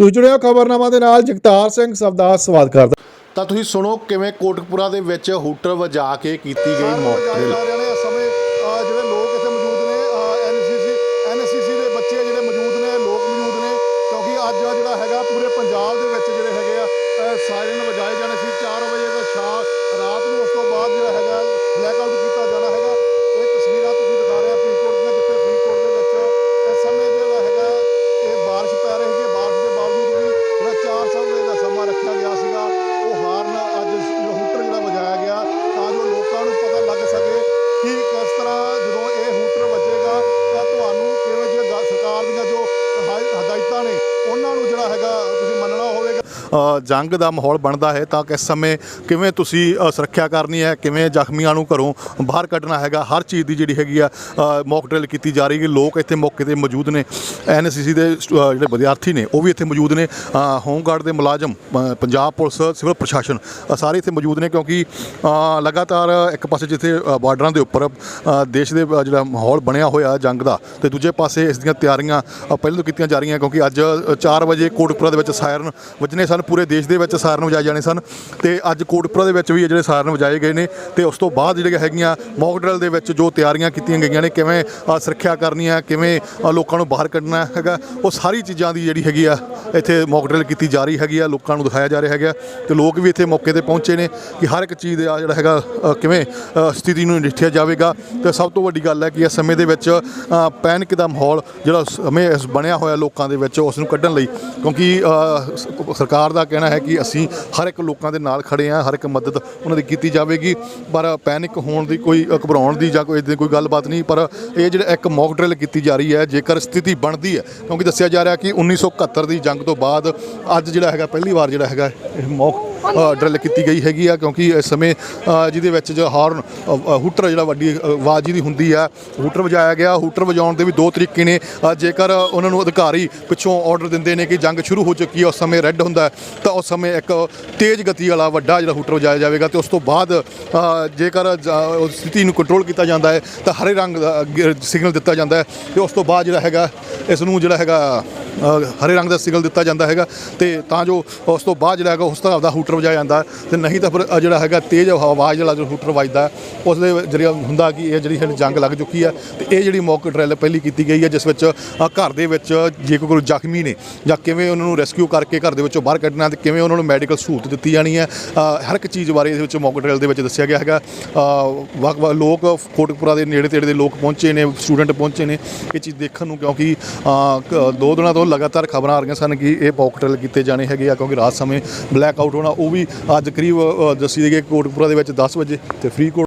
ਤੁਸੀਂ ਜੁੜਿਓ ਖਬਰਨਾਮਾ ਦੇ ਨਾਲ ਜਗਤਾਰ ਸਿੰਘ ਸਬਦਾ ਸਵਾਗਤ ਕਰਦਾ ਤਾਂ ਤੁਸੀਂ ਸੁਣੋ ਕਿਵੇਂ ਕੋਟਕਪੂਰਾ ਦੇ ਵਿੱਚ ਹੂਟਰ ਵਜਾ ਕੇ ਕੀਤੀ ਗਈ ਮੌਕ ਡਰਿਲ ਜਾ ਰਹੇ ਨੇ ਇਸ ਸਮੇਂ ਅਹ, ਜਿਹੜੇ ਲੋਕ ਇੱਥੇ ਮੌਜੂਦ ਨੇ ਐਨਸੀਸੀ ਐਨਸੀਸੀ ਦੇ ਬੱਚੇ ਜਿਹੜੇ ਮੌਜੂਦ ਨੇ ਲੋਕ ਮੌਜੂਦ ਨੇ ਕਿਉਂਕਿ ਅੱਜ ਜਿਹੜਾ ਹੈਗਾ ਪੂਰੇ ਪੰਜਾਬ ਦੇ ਵਿੱਚ ਜਿਹੜੇ ਹੈਗੇ ਆ ਸਾਇਰਨ ਵਜਾਏ ਜਾਣੇ ਸੀ 4 ਵਜੇ ਦਾ ਸ਼ਾਮ ਰਾਤ ਨੂੰ ਉਸ ਤੋਂ ਬਾਅਦ ਜਿਹੜਾ ਹੈਗਾ ਬਲੈਕ ਆਊਟ ਕੀਤਾ ਜਾਣਾ ਹੈਗਾ ਇਹ ਤਸਵੀਰਾਂ ਤੁਸੀਂ ਦਿਖਾ ਰਹੇ ਆ ਫਰੀਦਕੋਟ ਦੀਆਂ ਜਿੱਥੇ ਫਰੀਦਕੋਟ ਦੇ ਵਿੱਚ ਇਸ ਸਮੇਂ ਜਿਹੜਾ ਹੈਗਾ ਇਹ ਬਾਰਿਸ਼ ਪੈ ਰਹੀ ਹੈ ਬਾਰਿਸ਼ ਦੇ ਬਾਵਜੂਦ ਵੀ ਜਿਹੜਾ 4 ਵਜੇ ਦਾ ਸਮਾਂ ਰੱਖਿਆ ਗਿਆ ਸੀਗਾ ਉਹ ਹਾਰਨ ਅੱਜ ਜਿਹੜਾ ਹੂਟਰ ਜਿਹੜਾ ਵਜਾਇਆ ਗਿਆ ਤਾਂ ਜੋ ਲੋਕਾਂ ਨੂੰ ਪਤਾ ਲੱਗ ਸਕੇ ਕਿ ਕਿਸ ਤਰ੍ਹਾਂ ਜਦੋਂ ਇਹ ਹੂਟਰ ਵੱਜੇਗਾ ਤਾਂ ਤੁਹਾਨੂੰ ਕਿਵੇਂ ਜੇ ਗ- ਸਰਕਾਰ ਦੀਆਂ ਜੋ ਹਦਾਇ- ਹਦਾਇਤਾਂ ਨੇ ਉਹਨਾਂ ਨੂੰ ਜਿਹੜਾ ਹੈਗਾ ਤੁਸੀਂ ਮੰਨਣਾ ਹੋਵੇਗਾ ਅ, ਜੰਗ ਦਾ ਮਾਹੌਲ ਬਣਦਾ ਹੈ ਤਾਂ ਕਿਸ ਸਮੇਂ ਕਿਵੇਂ ਤੁਸੀਂ ਸੁਰੱਖਿਆ ਕਰਨੀ ਹੈ ਕਿਵੇਂ ਜ਼ਖਮੀਆਂ ਨੂੰ ਘਰੋਂ ਬਾਹਰ ਕੱਢਣਾ ਹੈਗਾ ਹਰ ਚੀਜ਼ ਦੀ ਜਿਹੜੀ ਹੈਗੀ ਆ ਮੌਕ ਡਰਿਲ ਕੀਤੀ ਜਾ ਰਹੀ ਹੈ। ਲੋਕ ਇੱਥੇ ਮੌਕੇ ਤੇ ਮੌਜੂਦ ਨੇ। ਐਨਸੀਸੀ ਦੇ ਸਟੂ- ਅ, ਜਿਹੜੇ ਵਿਦਿਆਰਥੀ ਨੇ ਉਹ ਵੀ ਇੱਥੇ ਮੌਜੂਦ ਨੇ। ਅ, ਹੋਮਗਾਰਡ ਦੇ ਮੁਲਾਜ਼ਮ ਪੰਜਾਬ ਪੁਲਿਸ ਸਿਵਲ ਪ੍ਰਸ਼ਾਸਨ ਸਾਰੇ ਇੱਥੇ ਮੌਜੂਦ ਨੇ ਕਿਉਂਕਿ ਲਗਾਤਾਰ ਇੱਕ ਪਾਸੇ ਜਿੱਥੇ ਬਾਰਡਰਾਂ ਦੇ ਉੱਪਰ ਦੇਸ਼ ਦੇ ਜਿਹੜਾ ਮਾਹੌਲ ਬਣਿਆ ਹੋਇਆ ਜੰਗ ਦਾ ਤੇ ਦੂਜੇ ਪਾਸੇ ਇਸ ਦੀਆਂ ਤਿਆਰੀਆਂ ਪਹਿਲਾਂ ਤੋਂ ਕੀਤੀਆਂ ਜਾ ਰਹੀਆਂ ਕਿਉਂਕਿ ਅੱਜ 4 ਵਜੇ ਕੋਟਕਪੁਰਾ ਦੇ ਵਿੱਚ ਸਾਇਰਨ ਵੱਜਣੇ ਸਨ। ਪੂਰੇ ਦੇਸ਼ ਦੇ ਵਿੱਚ ਸਾਰਨ ਵਜਾਏ ਜਾਣੇ ਸਨ ਤੇ ਅੱਜ ਕੋਟਪੁਰਾ ਦੇ ਵਿੱਚ ਵੀ ਜਿਹੜੇ ਸਾਰਨ ਵਜਾਏ ਗਏ ਨੇ ਤੇ ਉਸ ਤੋਂ ਬਾਅਦ ਜਿਹੜੀਆਂ ਹੈਗੀਆਂ ਮੌਕ ਡਰਲ ਦੇ ਵਿੱਚ ਜੋ ਤਿਆਰੀਆਂ ਕੀਤੀਆਂ ਗਈਆਂ ਨੇ, ਕਿਵੇਂ ਸੁਰੱਖਿਆ ਕਰਨੀ ਹੈ, ਕਿਵੇਂ ਲੋਕਾਂ ਨੂੰ ਬਾਹਰ ਕੱਢਣਾ ਹੈਗਾ, ਉਹ ਸਾਰੀ ਚੀਜ਼ਾਂ ਦੀ ਜਿਹੜੀ ਹੈਗੀ ਆ ਇੱਥੇ ਮੌਕ ਡਰਿਲ ਕੀਤੀ ਜਾ ਰਹੀ ਹੈਗੀ ਆ, ਲੋਕਾਂ ਨੂੰ ਦਿਖਾਇਆ ਜਾ ਰਿਹਾ ਹੈਗਾ ਤੇ ਲੋਕ ਵੀ ਇੱਥੇ ਮੌਕੇ ਤੇ ਪਹੁੰਚੇ ਨੇ ਕਿ ਹਰ ਇੱਕ ਚੀਜ਼ ਦਾ ਜਿਹੜਾ ਹੈਗਾ ਕਿਵੇਂ ਸਥਿਤੀ ਨੂੰ ਨਿਠਿਆ ਜਾਵੇਗਾ ਤੇ ਸਭ ਤੋਂ ਵੱਡੀ ਗੱਲ ਹੈ ਕਿ ਇਸ ਸਮੇਂ ਦੇ ਵਿੱਚ ਪੈਨਿਕ ਦਾ ਮਾਹੌਲ ਜਿਹੜਾ ਸਮੇਂ ਬਣਿਆ ਹੋਇਆ ਲੋਕਾਂ ਦੇ ਵਿੱਚ ਉਸ ਨੂੰ ਕੱਢਣ ਲਈ ਕਿਉਂਕਿ ਸਰਕਾਰ ਸਰਕਾਰ ਦਾ ਕਹਿਣਾ ਹੈ ਕਿ ਅਸੀਂ ਹਰ ਇੱਕ ਲੋਕਾਂ ਦੇ ਨਾਲ ਖੜੇ ਹਾਂ, ਹਰ ਇੱਕ ਮਦਦ ਉਹਨਾਂ ਦੀ ਕੀਤੀ ਜਾਵੇਗੀ। ਪਰ ਪੈਨਿਕ ਹੋਣ ਦੀ ਕੋਈ ਘਬਰਾਉਣ ਦੀ ਜਾਂ ਕੋਈ ਇਦਾਂ ਕੋਈ ਗੱਲਬਾਤ ਨਹੀਂ, ਪਰ ਇਹ ਜਿਹੜਾ ਇੱਕ ਮੌਕ ਡਰਿਲ ਕੀਤੀ ਜਾ ਰਹੀ ਹੈ, ਜੇਕਰ ਸਥਿਤੀ ਬਣਦੀ ਹੈ, ਕਿਉਂਕਿ ਦੱਸਿਆ ਜਾ ਰਿਹਾ ਕਿ 1971 ਦੀ ਜੰਗ ਤੋਂ ਬਾਅਦ ਅੱਜ ਜਿਹੜਾ ਹੈਗਾ, ਪਹਿਲੀ ਵਾਰ ਜਿਹੜਾ ਹੈਗਾ, ਇਹ ਮੌਕ ਡਰਿਲ ਕੀਤੀ ਗਈ ਹੈਗੀ ਆ ਕਿਉਂਕਿ ਇਸ ਸਮੇਂ ਜਿਹਦੇ ਵਿੱਚ ਜੋ ਹਾਰਨ ਹੂਟਰ ਜਿਹੜਾ ਵੱਡੀ ਅ, ਆਵਾਜ਼ ਜਿਹਦੀ ਹੁੰਦੀ ਆ ਹੂਟਰ ਵਜਾਇਆ ਗਿਆ। ਹੂਟਰ ਵਜਾਉਣ ਦੇ ਵੀ ਦੋ ਤਰੀਕੇ ਨੇ। ਜੇਕਰ ਉਹਨਾਂ ਨੂੰ ਅਧਿਕਾਰੀ ਪਿੱਛੋਂ ਆਰਡਰ ਦਿੰਦੇ ਨੇ ਕਿ ਜੰਗ ਸ਼ੁਰੂ ਹੋ ਚੁੱਕੀ ਹੈ ਉਸ ਸਮੇਂ ਰੈੱਡ ਹੁੰਦਾ ਤਾਂ ਉਸ ਸਮੇਂ ਇੱਕ ਤੇਜ਼ ਗਤੀ ਵਾਲਾ ਵੱਡਾ ਜਿਹੜਾ ਹੂਟਰ ਵਜਾਇਆ ਜਾਵੇਗਾ ਤੇ ਉਸ ਤੋਂ ਬਾਅਦ ਜੇਕਰ ਉਸ ਸਥਿਤੀ ਨੂੰ ਕੰਟਰੋਲ ਕੀਤਾ ਜਾਂਦਾ ਹੈ ਤਾਂ ਹਰੇ ਰੰਗ ਦਾ ਸਿਗਨਲ ਦਿੱਤਾ ਜਾਂਦਾ ਹੈ ਤੇ ਉਸ ਤੋਂ ਬਾਅਦ ਜਿਹੜਾ ਹੈਗਾ ਇਸ ਨੂੰ ਜਿਹੜਾ ਹੈਗਾ ਹਰੇ ਰੰਗ ਦਾ ਸਿਗਨਲ ਦਿੱਤਾ ਜਾਂਦਾ ਹੈਗਾ ਤੇ ਤਾਂ ਜੋ ਉਸ ਤੋਂ ਬਾਅਦ ਜਿਹੜਾ ਹੈਗਾ ਉਸ ਹਿਸਾਬ ਦਾ ਹੂਟਰ ਵਜਾਇਆ ਜਾਂਦਾ ਹੈ। ਤੇ ਨਹੀਂ ਤਾਂ ਫਿਰ ਜਿਹੜਾ ਹੈਗਾ ਤੇਜ਼ ਆਵਾਜ਼ ਜਿਹੜਾ ਜੋ ਹੂਟਰ ਵੱਜਦਾ ਉਸ ਦੇ ਜਰੀਆ ਹੁੰਦਾ ਕਿ ਇਹ ਜਿਹੜੀ ਹੈ ਜੰਗ ਲੱਗ ਚੁੱਕੀ ਹੈ ਤੇ ਇਹ ਜਿਹੜੀ ਮੌਕ ਡਰਿਲ ਪਹਿਲੀ ਕੀਤੀ ਗਈ ਹੈ ਜਿਸ ਵਿੱਚ ਘਰ ਦੇ ਵਿੱਚ ਜੇ ਕੋਈ ਕੋਈ ਜ਼ਖਮੀ ਨੇ ਜਾਂ ਕਿਵੇਂ ਉਹਨਾਂ ਨੂੰ ਰੈਸਕਿਊ ਕਰਕੇ ਘਰ ਦੇ ਵਿੱਚੋਂ ਬਾਹਰ ਕੱਢਣਾ ਤੇ ਕਿਵੇਂ ਉਹਨਾਂ ਨੂੰ ਮੈਡੀਕਲ ਸਹੂਲਤ ਦਿੱਤੀ ਜਾਣੀ ਹੈ ਹਰ ਇੱਕ ਚੀਜ਼ ਬਾਰੇ ਇਸ ਵਿੱਚ ਮੌਕ ਡਰਿਲ ਦੇ ਵਿੱਚ ਦੱਸਿਆ ਗਿਆ ਹੈਗਾ। ਅ, ਵੱਖ ਵੱਖ ਲੋਕ ਕੋਟਕਪੁਰਾ ਦੇ ਨੇੜੇ ਤੇੜੇ ਦੇ ਲੋਕ ਪਹੁੰਚੇ ਨੇ ਸਟੂਡੈਂਟ ਪਹੁੰਚੇ ਨੇ। ਇਹ ਚੀਜ਼ ਦੇਖਣ ਨੂੰ ਕਿਉਂਕਿ ਅ, ਕ- ਦੋ ਦਿਨਾਂ ਤੋਂ ਲਗਾਤਾਰ ਖਬਰਾਂ ਆ ਰਹੀਆਂ ਸਨ ਕਿ ਇਹ ਮੌਕ ਕੀਤੇ ਜਾਣੇ ਹੈਗੇ ਆ, ਕਿਉਂਕਿ ਰਾਤ ਸਮੇਂ ਬਲੈਕ ਆਊਟ ਹੋਣਾ, ਉਹ ਵੀ ਅੱਜ ਕਰੀਬ ਦੱਸੀ ਗਈ ਕੋਟਪੁਰਾ ਦੇ ਵਿੱਚ 10 ਵਜੇ ਤੇ ਫਰੀਦਕੋਟ